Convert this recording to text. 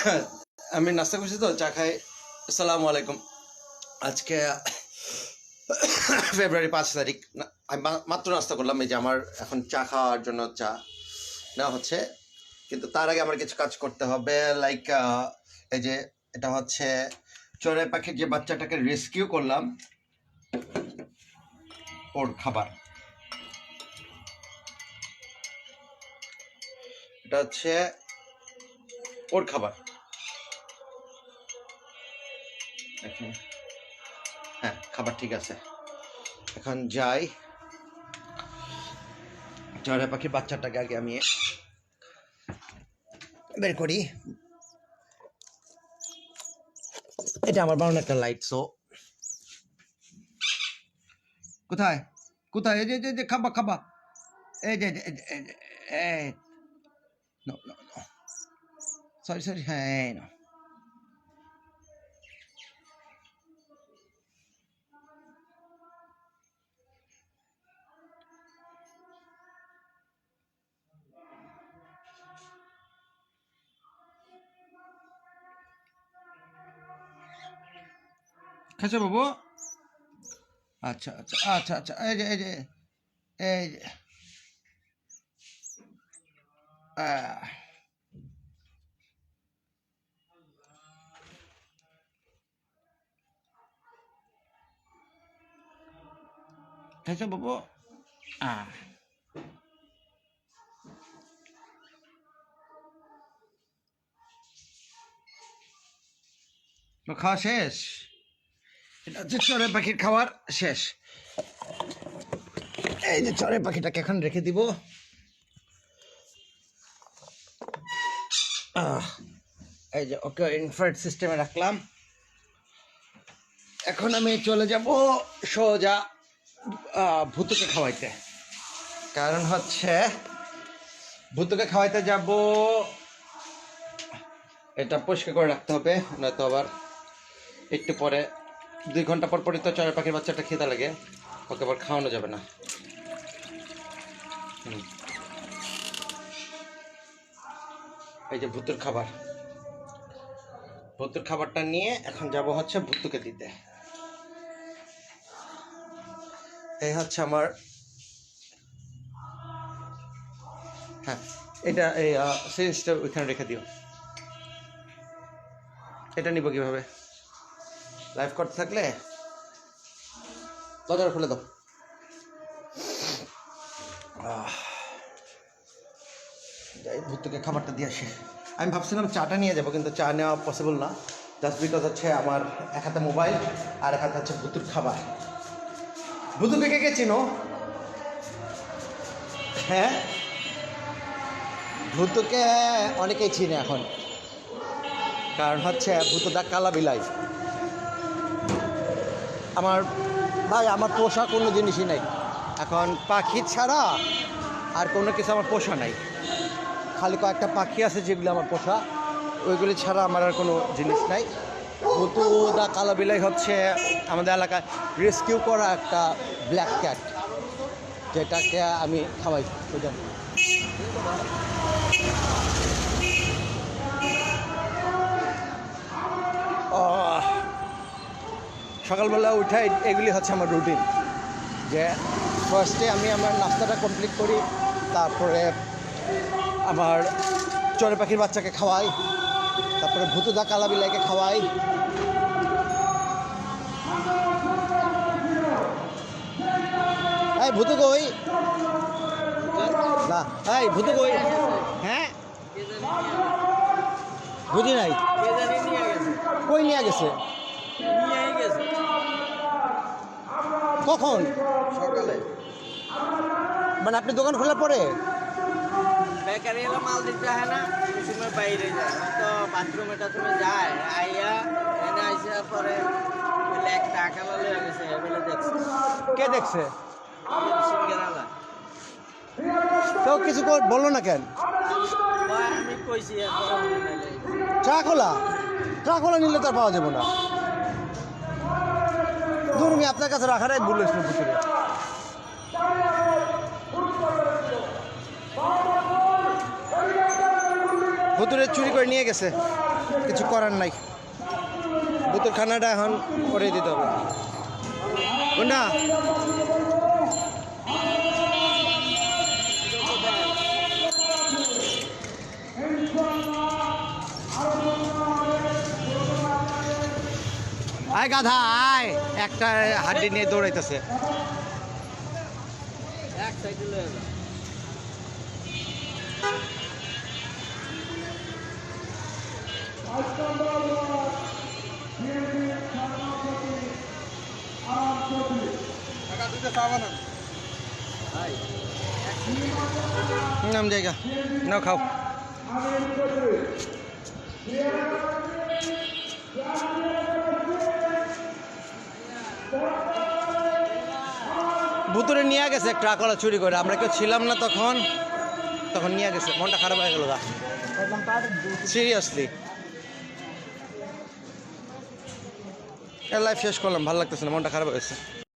আমি নাস্তা করছি তো, চা খাই। আসসালামু আলাইকুম। আজকে ফেব্রুয়ারি পাঁচ তারিখ। আমি মাত্র নাস্তা করলাম, এই যে আমার এখন চা খাওয়ার জন্য চা নেওয়া হচ্ছে। কিন্তু তার আগে আমার কিছু কাজ করতে হবে লাইক এই যে এটা হচ্ছে চড়াই পাখির যে বাচ্চাটাকে রেস্কিউ করলাম, ওর খাবার। এটা হচ্ছে ওর খাবার। দেখেন। হ্যাঁ খাবার ঠিক আছে। এখন যাই। চড়াই পাখির বাচ্চাটাকে আগে আমি বের করি। এটা আমার বানানো একটা লাইট সো কোথায়? কোথায়? এই যে যে- খাবা খাবা। এই যে, এই সরি সরি হ্যাঁ নাও। বাবু আচ্ছা আচ্ছা আচ্ছা আচ্ছা এই যে এই যে এই যে। খাইছো বাবু আহ খাওয়া শেষ হচ্ছে চড়ে পাখির খাবার শেষ। এই যে চড়ে পাখিটাকে এখন রেখে দিব। এই যে ওকে ইনফ্রারেড সিস্টেমে রাখলাম। এখন আমি চলে যাব সোজা ভূতুকে খাওয়াইতে। কারণ হচ্ছে, ভূতুকে খাওয়াইতে যাব, এটা পরিষ্কার করে রাখতে হবে, নয়তো আবার একটু পরে দুই ঘণ্টা পর পরই তো চড়াই পাখির বাচ্চাটা খেতে লাগে, ওকে আবার খাওয়ানো যাবে না। এই যে ভুতুর খাবার। ভুতুর খাবারটা নিয়ে এখন যাব হচ্ছে ভুতুকে দিতে। এই হচ্ছে আমার হ্যাঁ এটা এই সিরিজটা ওইখানে রেখে দিও। এটা নিব কীভাবে? লাইভ করতে থাকলে দরজা খুলে দাও। যাই ভূতকে খাবারটা দিয়ে আসি। আমি ভাবছিলাম চাটা নিয়ে যাব, কিন্তু চা নেওয়া পসিবল না। জাস্ট বিকজ হচ্ছে আমার এক হাতে মোবাইল আর এক হাতে হচ্ছে ভুতুর খাবার। ভুতুকে কে কে চিনো? হ্যাঁ? ভুতুকে অনেকেই চিনে এখন। কারণ হচ্ছে ভূতদা কালা বিলাই আমার ভাই আমার পোষা কোনো জিনিসই নাই। এখন পাখি ছাড়া আর কোনো কিছু আমার পোষা নাই। খালি কয়েকটা পাখি আছে যেগুলো আমার পোষা ওইগুলি ছাড়া আমার আর কোনো জিনিস নাই। ভূতদা কালা বিলাই হচ্ছে আমাদের এলাকায় রেস্কিউ করা একটা ব্ল্যাক ক্যাট যেটাকে আমি খাওয়াই জন্য আহ, সকালবেলা উঠে এগুলি হচ্ছে আমার রুটিন যে ফার্স্টে আমি আমার নাস্তাটা কমপ্লিট করি তারপরে আমার চড়ে পাখির বাচ্চাকে খাওয়াই তারপরে ভুতুদা কালাবিলাইকে খাওয়াই। এই ভূতু কই না এই ভূতু কই হ্যাঁ? বুঝি নাই? কই নিয়ে গেছে। কখন? সকালে। মানে আপনি দোকান খোলার পরে? বেকারি এলো মাল দিতে হয় না সময় বাইরে যায়। তো বাথরুমে টাথরুমে যায় আইয়া এনে আইসা পরে বলে এক টাকা ললে গেছে বলে দেখছে। কে দেখছে? সিঙ্গারালা। তো কিছু বলল না কেন? আমি কইছি চা খোলা চা খোলা নিলে তো আর পাওয়া যাবে না। ধরুন আপনার কাছে রাখাটাই ভুল হয়েছিল ভিতরে ভুতুরে চুরি করে নিয়ে গেছে। কিছু করার নাই। ভুতুর খানাটা এখন করে দিতে হবে। কোনটা আয় গাধা একটা হাড্ডি নিয়ে দৌড়াইতেছে। এক সাইডে লয়ে নাম জায়গা। নাও খাও। ভুতুরে নিয়ে গেছে ট্রাকওয়ালা চুরি করে। আমরা কেউ ছিলাম না তখন। তখন নিয়ে গেছে। মনটা খারাপ হয়ে গেল দা সিরিয়াসলি লাইফ শেষ করলাম, ভালো লাগতেছে না, মনটা খারাপ হয়েছে।